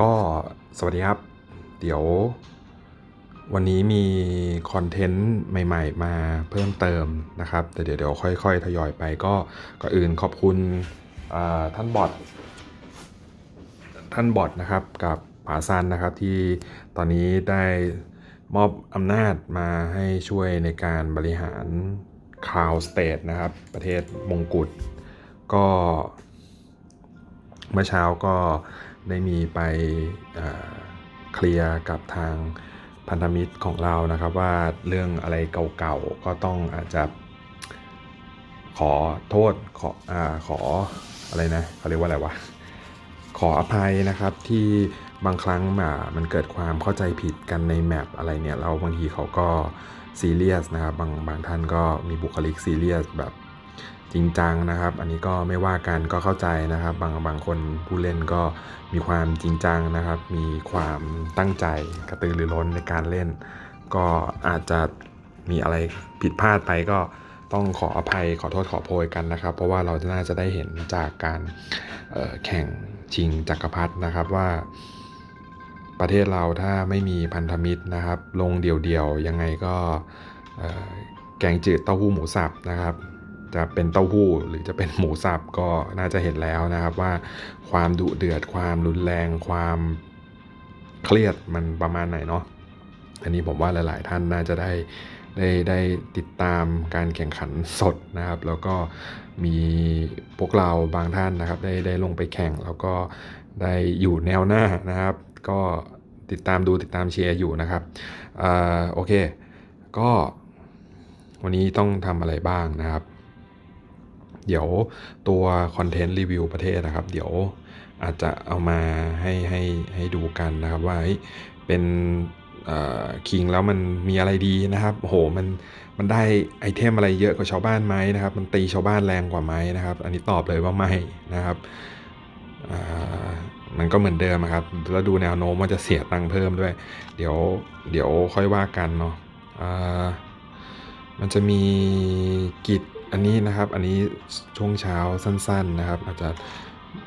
ก็สวัสดีครับ เดี๋ยว วันนี้มีคอนเทนต์ใหม่ ๆ มาเพิ่มเติมนะครับ แต่เดี๋ยวเดี๋ยวค่อย ๆ ทยอยไปก็ก่อนอื่นขอบคุณท่านบอทท่านบอทนะครับกับผาซันนะครับที่ตอนนี้ได้มอบอำนาจมาให้ช่วยในการบริหารคาวสเตทนะครับ ประเทศมงกุฎก็เมื่อเช้าก็ ได้มีไปเคลียร์กับทางพันธมิตรของเรานะครับว่าเรื่องอะไรเก่าๆก็ต้องอาจจะขอโทษขออขออะไรนะเขาเรียกว่าอะไรวะขออภัยนะครับที่บางครั้งอ่ามันเกิดความเข้าใจผิดกันในแมปอะไรเนี่ยเราบางทีเขาก็ซีเรียสนะครับบางบางท่านก็มีบุคลิกซีเรียสแบบ จริงจังนะครับ อันนี้ก็ไม่ว่ากันก็เข้าใจนะครับ บางบางคนผู้เล่นก็มีความจริงจังนะครับ มีความตั้งใจกระตือรือร้นในการเล่น ก็อาจจะมีอะไรผิดพลาดไปก็ต้องขออภัยขอโทษขอโพยกันนะครับ เพราะว่าเราจะน่าจะได้เห็นจากการแข่งชิงจักรพรรดินะครับว่าประเทศเราถ้าไม่มีพันธมิตรนะครับ ลงเดี่ยวๆยังไงก็แกงจืดเต้าหู้หมูสับนะครับ จะเป็นเต้าหู้หรือจะเป็นหมูสับก็น่าจะเห็นแล้วนะครับว่าความดุเดือดความรุนแรงความเครียดมันประมาณไหนเนาะอันนี้ผมว่าหลาย ๆ ท่านน่าจะได้ได้ได้ติดตามการแข่งขันสดนะครับ แล้วก็มีพวกเราบางท่านนะครับ ได้ได้ลงไปแข่ง แล้วก็ได้อยู่แนวหน้านะครับ ก็ติดตามดูติดตามเชียร์อยู่นะครับอ่าโอเค ก็วันนี้ต้องทำอะไรบ้างนะครับ เดี๋ยวตัวคอนเทนต์รีวิวประเทศนะครับ เดี๋ยวอาจจะเอามาให้ให้ให้ดูกันนะครับว่าเป็นคิงแล้วมันมีอะไรดีนะครับโหมันมันได้ไอเทมอะไรเยอะกว่าชาวบ้านไหมนะครับ มันตีชาวบ้านแรงกว่าไหมนะครับ อันนี้ตอบเลยว่าไม่นะครับมันก็เหมือนเดิมอะครับแล้วดูแนวโน้มว่าจะเสียตังค์เพิ่มด้วย เดี๋ยวเดี๋ยวค่อยว่ากันเนาะมันจะมีกิจ อันนี้นะครับอันนี้ช่วงเช้าสั้นๆนะครับ อาจจะ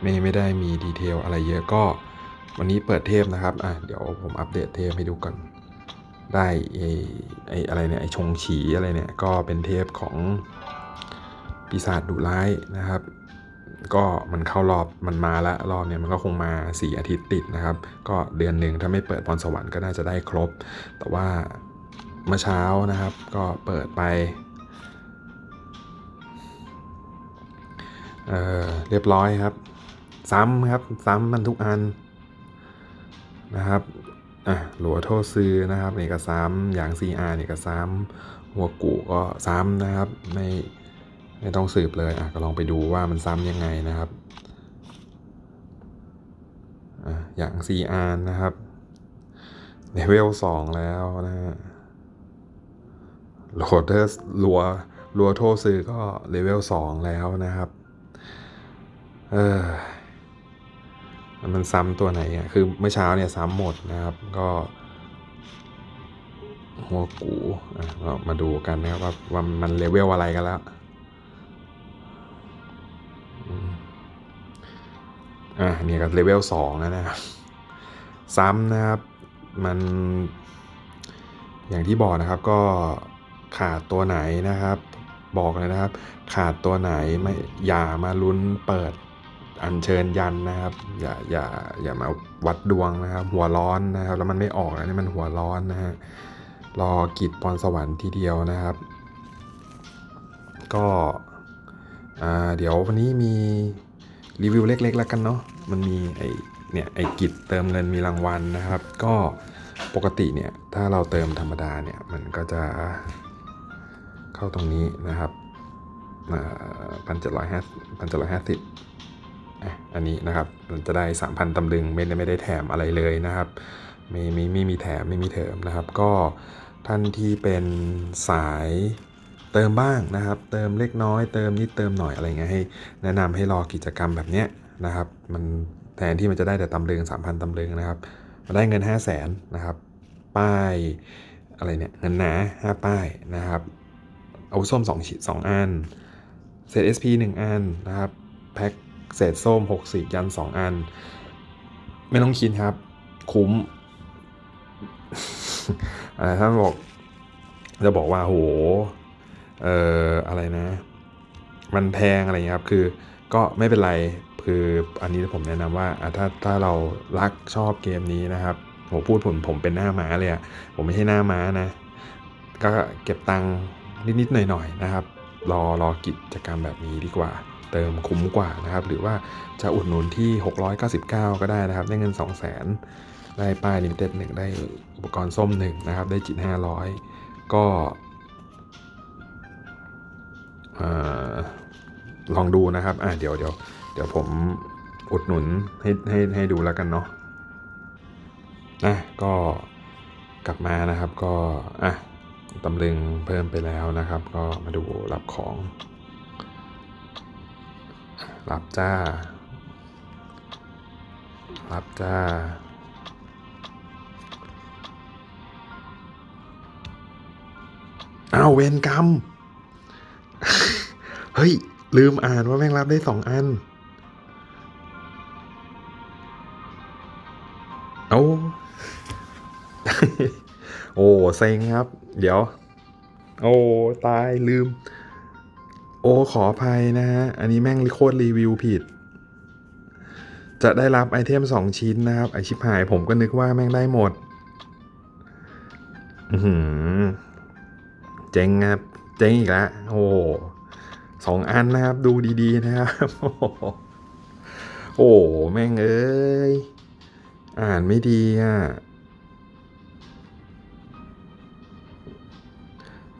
ไม่ไม่ได้มีดีเทลอะไรเยอะก็วันนี้เปิดเทพนะครับอะเดี๋ยวผมอัปเดตเทพให้ดูก่อนได้ไอ้ไอ้อะไรเนี่ยไอ้ชงฉีอะไรเนี่ย ก็เป็นเทพของปีศาจดุร้ายนะครับ ก็มันเข้ารอบมันมาล้วรอบเนี่ยมันก็คงมา 4 อาทิตย์ติดนะครับ ก็เดือนหนึ่งถ้าไม่เปิดพรสวรรค์ก็น่าจะได้ครบ แต่ว่าเมื่อเช้านะครับ ก็เปิดไป เออเรียบร้อยครับ ซ้ำครับซ้ำมันทุกอันนะครับอะหลัวโทษซื้อนะครับนี่ก็ซ้ำอย่าง CR นี่ก็ซ้ำหัวกูก็ซ้ำนะครับไม่ไม่ต้องสืบเลยอะก็ลองไปดูว่ามันซ้ำยังไงนะครับอะอย่าง CR นะครับเลเวล2แล้วนะฮะโหลดเดอร์ลัวลัวโทซื้อก็เลเวล2แล้วนะครับ เออมันซ้ำตัวไหนอะคือเมื่อเช้าเนี่ยซ้ำหมดนะครับ ก็หัวกูเรามาดูกันนะครับว่าว่ามันเลเวลอะไรกันแล้วอะเนี่ยก็เลเวลสองแล้วนะครับ ซ้ำนะครับ มัน อย่างที่บอกนะครับก็ขาดตัวไหนนะครับ บอกเลยนะครับ ขาดตัวไหนไม่อย่ามาลุ้นเปิด อัญเชิญยันนะครับ อย่าอย่าอย่ามาวัดดวงนะครับ หัวร้อนนะครับ แล้วมันไม่ออกนะนี่มันหัวร้อนนะฮะรอกิจพรสวรรค์ทีเดียวนะครับ ก็เดี๋ยววันนี้มีรีวิวเล็กๆแล้วกันเนาะมันมีไอเนี่ยไอกิจเติมเงินมีรางวัลนะครับ ก็ปกติเนี่ยถ้าเราเติมธรรมดาเนี่ยมันก็จะเข้าตรงนี้นะครับพันเจ็ดร้อยห้าพันเจ็ดร้อยห้าสิบ อันนี้นะครับจะได้สามพันตำลึงไม่ได้ไม่ได้แถมอะไรเลยนะครับ ไม่ไม่ไม่มีแถมไม่มีเถมนะครับ ก็ท่านที่เป็นสายเติมบ้างนะครับ เติมเล็กน้อย เติมนิดเติมหน่อยอะไรเงี้ยให้แนะนำให้รอกิจกรรมแบบเนี้ยนะครับ มันแทนที่มันจะได้แต่ตำลึง 3,000 ตำลึงนะครับมาได้เงิน 5 0 0แสนนะครับ ป้ายอะไรเนี่ยเงินหนา5ป้ายนะครับเอาส้ม2ชิ้น2อันเศษ SP 1 อันนะครับแพ็ค เศษส้ม 60 ยัน 2 อัน ไม่ต้องคิดครับ คุ้มอ่าถ้าบอก จะบอกว่าโห เอ่อ อะไรนะ มันแพงอะไรเงี้ยครับ คือก็ไม่เป็นไรคืออันนี้ผมแนะนำว่าถ้าถ้าเรารักชอบเกมนี้นะครับผมพูดผมผมเป็นหน้าม้าเลยอะผมไม่ใช่หน้าม้านะ ก็เก็บตังค์นิดๆหน่อยๆนะครับ รอรอกิจกรรมแบบนี้ดีกว่า เติมคุ้มกว่านะครับ หรือว่าจะอุดหนุนที่ 699 ก็ได้นะครับ ได้เงิน 2 0 0 0 0 0ได้ป้ายลิมิเต็ดหนึ่งได้อุปกรณ์ส้มหนึ่งนะครับ ได้จิต500 ก็อลองดูนะครับ อะเดี๋ยวเดี๋ยวเดี๋ยวผมอุดหนุนให้ให้ให้ดูแล้วกันเนาะอะก็กลับมานะครับก็อะตำลึงเพิ่มไปแล้วนะครับ ก็มาดูรับของ รับจ้า รับจ้า อ้าวเวรกรรม เฮ้ย ลืมอ่านว่าแม่งรับได้สองอัน เอาโอ้เซ็งครับ เดี๋ยว โอ้ ตายลืม โอ้ขออภัยนะฮะ อันนี้แม่งโคตรรีวิวผิด จะได้รับไอเทมสองชิ้นนะครับ ไอชิบหายผมก็นึกว่าแม่งได้หมด อือหือเจ๊งครับ เจ๊งอีกแล้วโอ้สองอันนะครับ ดูดีๆนะครับโอ้โอแม่งเอ้ย อ่านไม่ดีอะ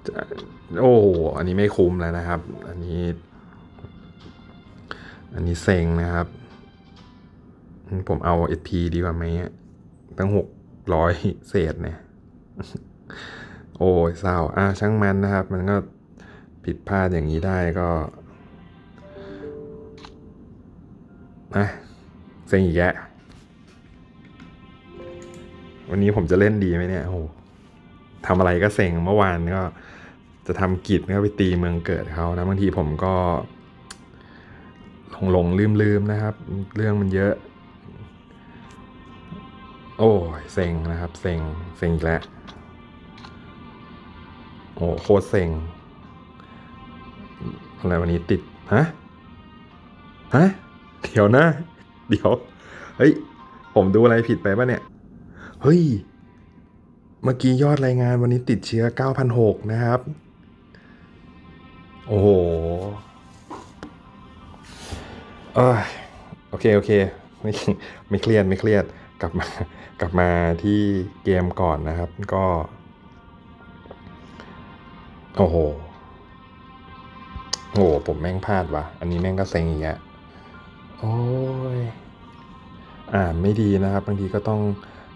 จะ โอ้โหอันนี้ไม่คุ้มแล้วนะครับ อันนี้ อันนี้เซ็งนะครับ ผมเอา SP ดีกว่าไหมตั้งหกร้อยเศษเนี่ย โอ้ยเศร้าอะช่างมันนะครับ มันก็ผิดพลาดอย่างนี้ได้ก็นะเซ็งอีกแยะ วันนี้ผมจะเล่นดีไหมเนี่ย โอ้โหทำอะไรก็เซ็งเมื่อวานก็ จะทำกิจก็ไปตีเมืองเกิดเขานะบางทีผมก็หลงหลงลืมลืมนะครับ เรื่องมันเยอะ โอ้ยเซ็งนะครับเซ็งเซ็งอีกแล้วโอ้โคตรเซ็งอะไรวันนี้ติดฮะฮะเดี๋ยวนะ เดี๋ยว เฮ้ย ผมดูอะไรผิดไปป่ะเนี่ย เฮ้ย เมื่อกี้ยอดรายงานวันนี้ติดเชื้อ9,600นะครับ โอ้โหเอยโอเค โอเค ไม่ไม่เครียดไม่เครียดกลับมากลับมาที่เกมก่อนนะครับ ก็ โอ้โหโอ้โหผมแม่งพลาดว่ะ อันนี้แม่งก็เซ็งอีกอะโอ้ย อ่านไม่ดีนะครับ บางทีก็ต้อง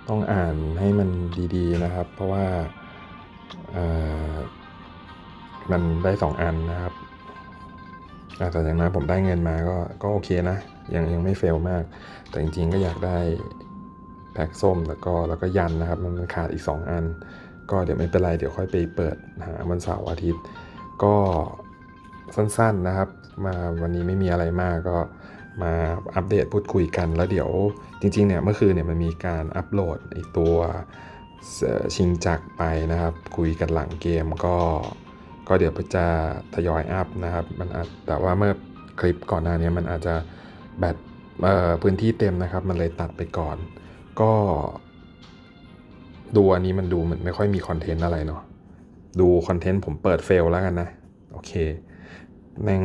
ต้องอ่านให้มันดีๆนะครับ เพราะว่า เอ่อ มันได้สองอันนะครับแต่อย่างนั้นผมได้เงินมาก็ก็โอเคนะยังยังไม่เฟลมาก แต่จริงๆก็อยากได้แพ็กส้มแล้วก็แล้วก็ยันนะครับ มันขาดอีก 2 อัน ก็เดี๋ยวไม่เป็นไร เดี๋ยวค่อยไปเปิดหาวันเสาร์อาทิตย์ ก็สั้นๆนะครับ มาวันนี้ไม่มีอะไรมากก็มาอัปเดตพูดคุยกันแล้วเดี๋ยวจริงๆเนี่ยเมื่อคืนเนี่ยมันมีการอัปโหลดไอตัวชิงจักรไปนะครับ คุยกันหลังเกมก็ ก็เดี๋ยวจะทยอยอัพนะครับ มันอาจแต่ว่าเมื่อคลิปก่อนหน้านี้มันอาจจะแบตพื้นที่เต็มนะครับ มันเลยตัดไปก่อน ก็ดูอันนี้มันดูเหมือนไม่ค่อยมีคอนเทนต์อะไรเนาะดูคอนเทนต์ผมเปิดเฟลแล้วกันนะ โอเคแม่ง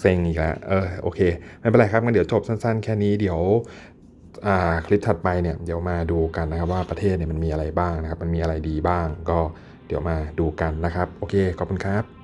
เซ็งอีกแล้วเออโอเค ไม่เป็นไรครับงั้นเดี๋ยวจบสั้นๆ แค่นี้เดี๋ยวคลิปถัดไปเนี่ยเดี๋ยวมาดูกันนะครับว่าประเทศเนี่ยมันมีอะไรบ้างนะครับ มันมีอะไรดีบ้างก็ เดี๋ยวมาดูกันนะครับ โอเค ขอบคุณครับ